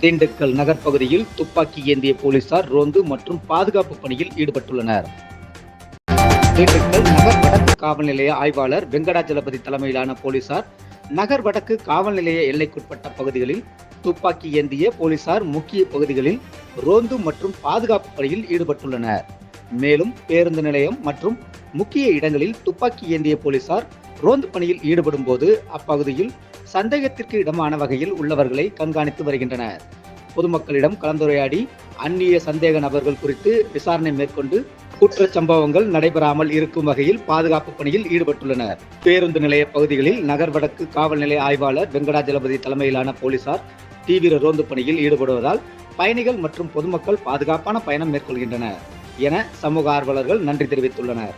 திண்டுக்கல் நகர் பகுதியில் துப்பாக்கி ஏந்திய போலீசார் ரோந்து மற்றும் பாதுகாப்பு பணியில் ஈடுபட்டுள்ளனர். திண்டுக்கல் நகர் வடக்கு காவல் நிலைய ஆய்வாளர் வெங்கடாஜலபதி தலைமையிலான போலீசார் நகர் வடக்கு காவல் நிலைய எல்லைக்குட்பட்ட பகுதிகளில் துப்பாக்கி ஏந்திய போலீசார் முக்கிய பகுதிகளில் ரோந்து மற்றும் பாதுகாப்பு பணியில் ஈடுபட்டுள்ளனர். மேலும் பேருந்து நிலையம் மற்றும் முக்கிய இடங்களில் துப்பாக்கி ஏந்திய போலீசார் ரோந்து பணியில் ஈடுபடும் போது அப்பகுதியில் சந்தேகத்திற்கு இடமான வகையில் உள்ளவர்களை கண்காணித்து வருகின்றனர். பொதுமக்களிடம் கலந்துரையாடி அந்நிய சந்தேக நபர்கள் குறித்து விசாரணை மேற்கொண்டு குற்ற சம்பவங்கள் நடைபெறாமல் இருக்கும் வகையில் பாதுகாப்பு பணியில் ஈடுபட்டுள்ளனர். பேருந்து நிலைய பகுதிகளில் நகர் வடக்கு காவல் நிலைய ஆய்வாளர் வெங்கடாஜலபதி தலைமையிலான போலீசார் தீவிர ரோந்து பணியில் ஈடுபடுவதால் பயணிகள் மற்றும் பொதுமக்கள் பாதுகாப்பான பயணம் மேற்கொள்கின்றனர். என சமூக ஆர்வலர்கள் நன்றி தெரிவித்துள்ளனர்.